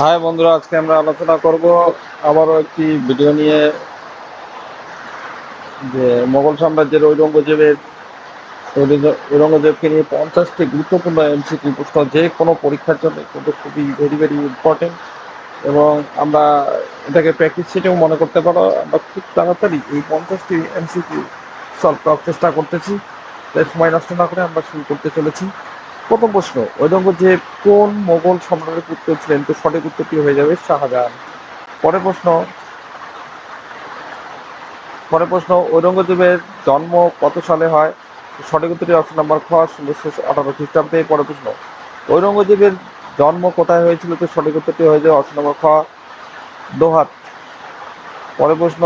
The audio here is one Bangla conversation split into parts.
হাই বন্ধুরা, আজকে আমরা আলোচনা করব আবারও একটি ভিডিও নিয়ে যে মোগল সাম্রাজ্যের ঔরঙ্গজেবের ঔরঙ্গ- ঔরঙ্গজেবকে নিয়ে পঞ্চাশটি গুরুত্বপূর্ণ এমসিকি প্রশ্ন, যে কোনো পরীক্ষার জন্য কিন্তু খুবই ভেরি ভেরি ইম্পর্টেন্ট এবং আমরা এটাকে প্র্যাকটিস সেটাও মনে করতে পারো। আমরা খুব তাড়াতাড়ি এই পঞ্চাশটি এমসিকি সলভ করার চেষ্টা করতেছি। তাই সময় নষ্ট না করে আমরা শুরু করতে চলেছি। প্রথম প্রশ্ন ঔরঙ্গজেব কোন মোগল সম্রাটের পুত্র ছিলেন, তো সঠিক উত্তরটি হয়ে যাবে শাহজাহান। পরের প্রশ্ন পরের প্রশ্ন ঔরঙ্গজেবের জন্ম কত সালে হয়? সঠিক উত্তরটি অপশন নাম্বার খ ষোলোশো আঠারো খ্রিস্টাব্দে। পরের প্রশ্ন ঔরঙ্গজেবের জন্ম কোথায় হয়েছিল, তো সঠিক উত্তরটি হয়ে যাবে অপশন নম্বর খ, দোহাত। পরের প্রশ্ন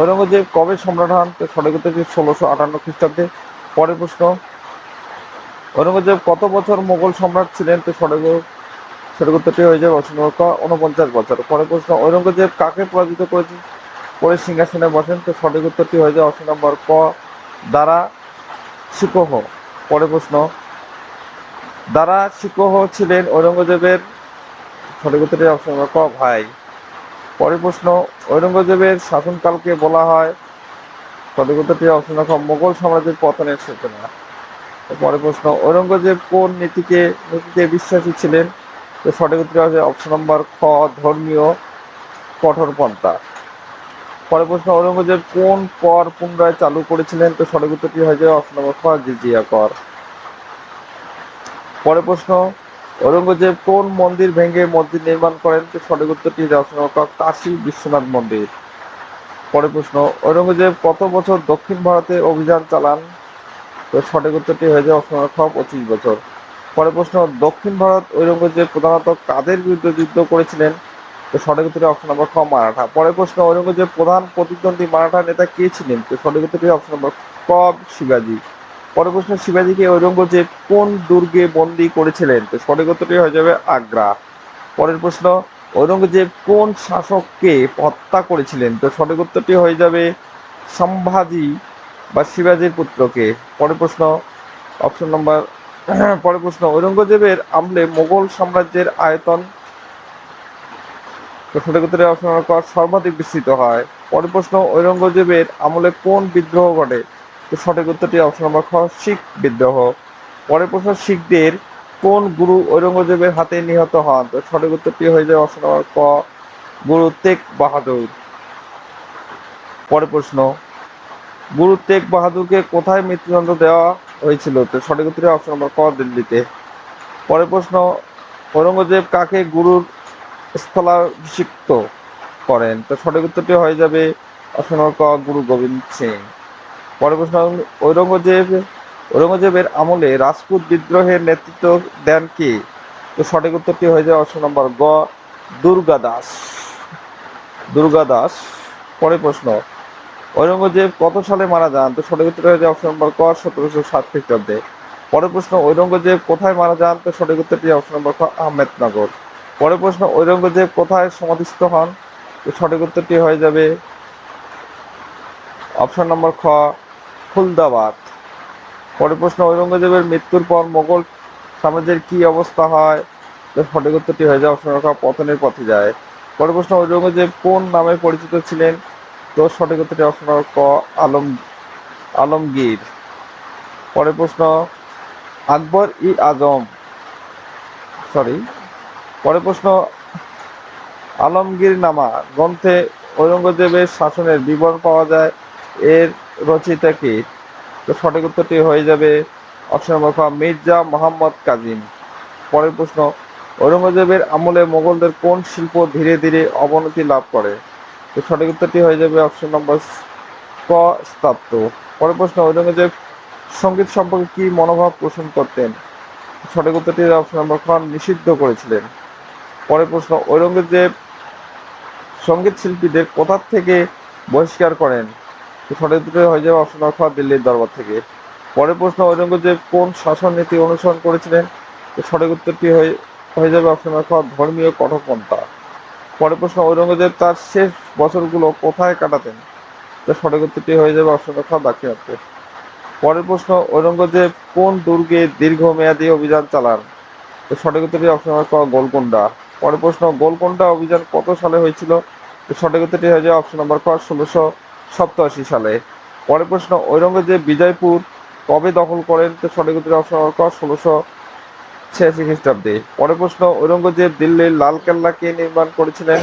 ঔরঙ্গজেব কবে সম্রাট হন, তো সঠিক উত্তরটি ষোলোশো আটান্ন খ্রিস্টাব্দে। পরের প্রশ্ন ঔরঙ্গজেব কত বছর মোগল সম্রাট ছিলেন তো সঠিক সঠিক উত্তরটি হয়ে যাবে নম্বর উনপঞ্চাশ বছর। পরের প্রশ্ন ঔরঙ্গজেব কাকে পরাজিত করেছে? করে সিংহাসনে বসেন তো সঠিক উত্তরটি হয়ে যায় অপশন নম্বর ক, দ্বারা শিকোহ পরের প্রশ্ন, দ্বারা শিকোহ ছিলেন ঔরঙ্গজেবের সঠিক উত্তরটি অপশন নম্বর ক, ভাই। পরের প্রশ্ন, ঔরঙ্গজেবের শাসনকালকে বলা হয় সঠিক উত্তরটি অপশন নম্বর মোগল সাম্রাজ্যের পতনের সূচনা। পরের প্রশ্ন, ঔরঙ্গজেব কোন নীতিকে, নীতিতে বিশ্বাসী ছিলেন? তো সঠিক উত্তর হবে অপশন নম্বর খ, ধর্মীয় কঠোরপন্থা পরের প্রশ্ন, ঔরঙ্গজেব কোন কর পুনরায় চালু করেছিলেন? তো সঠিক উত্তরটি হয়ে অপশন নম্বর খ, জিজিয়া কর। পরের প্রশ্ন, ঔরঙ্গজেব কোন মন্দির ভেঙে মন্দির নির্মাণ করেন? তো সঠিক উত্তরটি অপশন নম্বর কাশী বিশ্বনাথ মন্দির। পরের প্রশ্ন, ঔরঙ্গজেব কত বছর দক্ষিণ ভারতে অভিযান চালান? তো সঠিক উত্তরটি হয়ে যাবে অপশন খ পঁচিশ বছর। পরের প্রশ্ন, দক্ষিণ ভারত ঔরঙ্গজেব প্রধানত কাদের বিরুদ্ধে যুদ্ধ করেছিলেন? তো সঠিক উত্তরটি অপশন নম্বর খ, মারাঠা। পরের প্রশ্ন ঔরঙ্গজেব প্রধান প্রতিদ্বন্দ্বী মারাঠা নেতা কে ছিলেন? তো সঠিক উত্তরটি অপশন নম্বর ক, শিবাজী। পরের প্রশ্ন, শিবাজীকে ঔরঙ্গজেব কোন দুর্গে বন্দী করেছিলেন? তো সঠিক উত্তরটি হয়ে যাবে আগ্রা। পরের প্রশ্ন, ঔরঙ্গজেব কোন শাসককে হত্যা করেছিলেন? তো সঠিক উত্তরটি হয়ে যাবে সম্ভাজি বা শিবাজীর পুত্রকে। পরের প্রশ্ন অপশন নম্বর পরের প্রশ্ন, ঔরঙ্গজেবের আমলে মোগল সাম্রাজ্যের আয়তন? সঠিক উত্তরে সর্বাধিক বিস্তৃত হয়। পরের প্রশ্ন, ঔরঙ্গজেবের আমলে কোন বিদ্রোহ ঘটে? তো সঠিক উত্তরটি অপশন নম্বর খ, শিখ বিদ্রোহ। পরের প্রশ্ন, শিখদের কোন গুরু ঔরঙ্গজেবের হাতে নিহত হন? তো সঠিক উত্তরটি হয়ে যায় অপশন নম্বর ক, গুরু তেগ বাহাদুর। পরের প্রশ্ন গুরু তেগ বাহাদুরকে কোথায় মৃত্যুদণ্ড দেওয়া হয়েছিল? তো সঠিক উত্তরে অপশন নম্বর ক, দিল্লিতে। পরের প্রশ্ন, ঔরঙ্গজেব কাকে গুরুর স্থলাভিষিক্ত করেন? তো সঠিক উত্তরটি হয়ে যাবে অপশন নম্বর ক, গুরু গোবিন্দ সিং। পরের প্রশ্ন, ঔরঙ্গজেব, ঔরঙ্গজেবের আমলে রাজপুত বিদ্রোহের নেতৃত্ব দেন কে? তো সঠিক উত্তরটি হয়ে যাবে অপশন নম্বর গ, দুর্গা দাস। দুর্গা দাস। পরের প্রশ্ন ঔরঙ্গজেব কত সালে মারা যান, তো সঠিক উত্তর হয়ে যায় অপশন নম্বর ক সতেরোশো সাত খ্রিস্টাব্দে। পরের প্রশ্ন ঔরঙ্গজেব কোথায় মারা যান, তো সঠিক উত্তরটি অপশন নম্বর খ আহমেদনগর। পরের প্রশ্ন ঔরঙ্গজেব কোথায় সমাধিস্থ হন, তো সঠিক উত্তরটি হয়ে যাবে অপশন নম্বর খ ফুলদাবাদ পরের প্রশ্ন ঔরঙ্গজেবের মৃত্যুর পর মোগল সাম্রাজ্যের কি অবস্থা হয় সঠিক উত্তরটি হয়ে যায় অপশন নম্বর খ পতনের পথে যায়। পরের প্রশ্ন ঔরঙ্গজেব কোন নামে পরিচিত ছিলেন তো সঠিক উত্তরটি অপশন ক, আলম আলমগীর। পরের প্রশ্ন, আকবর ই আজম। সরি পরের প্রশ্ন, আলমগীর নামা। গ্রন্থে ঔরঙ্গজেবের শাসনের বিবরণ পাওয়া যায়। এর রচয়িতা কে? তো সঠিক উত্তরটি হয়ে যাবে অপশন নম্বর মির্জা মোহাম্মদ কাজিম। পরের প্রশ্ন, ঔরঙ্গজেবের আমলে মোগলদের কোন শিল্প ধীরে ধীরে অবনতি লাভ করে? তো সঠিক উত্তরটি হয়ে যাবে অপশন নম্বর ক স্থাপ্ত পরের প্রশ্ন ঔরঙ্গজেব সংগীত সম্পর্কে কি মনোভাব পোষণ করতেন? সঠিক উত্তরটি অপশন নম্বর খ নিষিদ্ধ করেছিলেন। পরের প্রশ্ন, ঔরঙ্গজেব সংগীত শিল্পীদের কোথা থেকে বহিষ্কার করেন? সঠিক উত্তরটি হয়ে যাবে অপশন নম্বর খ, দিল্লির দরবার থেকে। পরের প্রশ্ন, ঔরঙ্গজেব কোন শাসন নীতি অনুসরণ করেছিলেন? সঠিক উত্তরটি হয়ে হয়ে যাবে অপশন নম্বর খ, ধর্মীয় কঠোরপন্থা। পরের প্রশ্ন ঔরঙ্গজেব তার শেষ বছরগুলো কোথায় কাটাতেন? তো সঠিক উত্তরটি হয়ে যাবে অপশন খ দাক্ষিণাত্যে পরের প্রশ্ন ঔরঙ্গজেব কোন দুর্গে দীর্ঘমেয়াদী অভিযান চালান? তো সঠিক উত্তরটি অপশন নাম্বার ক গোলকুন্ডা পরের প্রশ্ন গোলকুন্ডা অভিযান কত সালে হয়েছিল? তো সঠিক উত্তরটি হয়ে যায় অপশন নাম্বার ক ষোলোশো সপ্তাশি সালে। পরের প্রশ্ন ঔরঙ্গজেব বিজয়পুর কবে দখল করেন? তো সঠিক উত্তরটি অপশন নাম্বার ক ষোলোশো ছিয়াশি খ্রিস্টাব্দে পরের প্রশ্ন, ঔরঙ্গজেব দিল্লির লাল কেল্লা কে নির্মাণ করেছিলেন?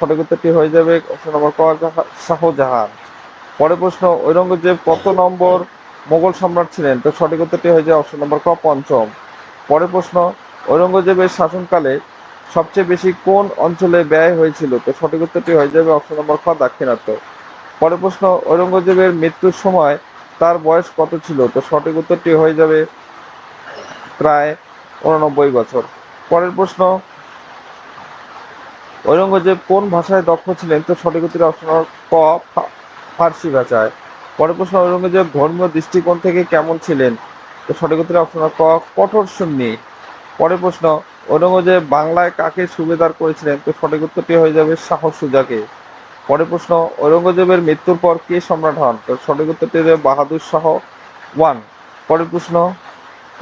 সঠিক উত্তরটি হয়ে যাবে অপশন নম্বর ক, জাহা- শাহজাহান। পরের প্রশ্ন, ঔরঙ্গজেব কত নম্বর মোগল সম্রাট ছিলেন? তো সঠিক উত্তরটি হয়ে যায় অপশন নম্বর ক, পঞ্চম। পরের প্রশ্ন, ঔরঙ্গজেবের শাসনকালে সবচেয়ে বেশি কোন অঞ্চলে ব্যয় হয়েছিল? তো সঠিক উত্তরটি হয়ে যাবে অপশন নম্বর খ দাক্ষিণাত্য। পরের প্রশ্ন, ঔরঙ্গজেবের মৃত্যুর সময় তার বয়স কত ছিল? তো সঠিক উত্তরটি হয়ে যাবে প্রায় উননব্বই বছর। পরের প্রশ্ন ঔরঙ্গজেব কোন ভাষায় দক্ষ ছিলেন তো সঠিক উত্তর অপশন ক ফার্সি ভাষায়। পরের প্রশ্ন, ঔরঙ্গজেব ধর্মীয় দৃষ্টিকোণ থেকে কেমন ছিলেন? তো সঠিক উত্তর অপশন ক, কঠোর সুন্নি। পরের প্রশ্ন, ঔরঙ্গজেব বাংলায় কাকে সুবেদার করেছিলেন? তো সঠিক উত্তরটি হয়ে যাবে শাহ সুজাকে। পরের প্রশ্ন, ঔরঙ্গজেবের মৃত্যুর পর কে সম্রাট হন? তো সঠিক উত্তরটি হবে বাহাদুর শাহ ওয়ান। পরের প্রশ্ন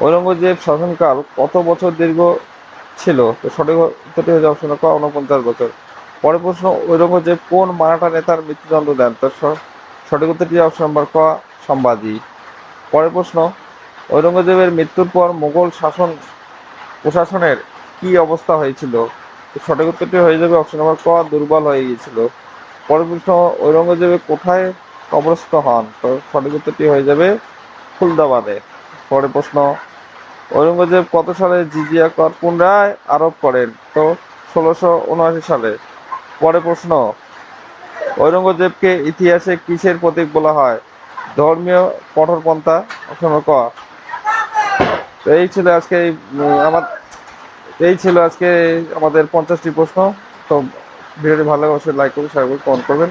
ঔরঙ্গজেব শাসনকাল কত বছর দীর্ঘ ছিল? তো সঠিক উত্তরটি হয়ে যাবে ক উনপঞ্চাশ বছর। পরের প্রশ্ন, ঔরঙ্গজেব কোন মারাঠা নেতার মৃত্যুদণ্ড দেন? তো সঠিক উত্তরটি অপশন নম্বর ক সম্বাজি পরের প্রশ্ন, ঔরঙ্গজেবের মৃত্যুর পর মুঘল শাসন, প্রশাসনের কি অবস্থা হয়েছিল? সঠিক উত্তরটি হয়ে যাবে অপশন নম্বর ক, দুর্বল হয়ে গিয়েছিল। পরের প্রশ্ন, ঔরঙ্গজেব কোথায় কবরস্থ হন? তো সঠিক উত্তরটি হয়ে যাবে ফুলদাবাদে। পরের প্রশ্ন, ঔরঙ্গজেব কত সালে জিজিয়া কর পুনরায় আরোপ করেন? তো ষোলোশো উনআশি সালে। পরে প্রশ্ন, ঔরঙ্গজেবকে ইতিহাসে কিসের প্রতীক বলা হয়? ধর্মীয় কঠোরপন্থা অপশন ক। এই ছিল আজকে আমার, এই ছিল আজকে আমাদের পঞ্চাশটি প্রশ্ন। তো ভিডিওটি ভালো লাগলে অবশ্যই লাইক করবেন শেয়ার করবেন কমেন্ট করবেন।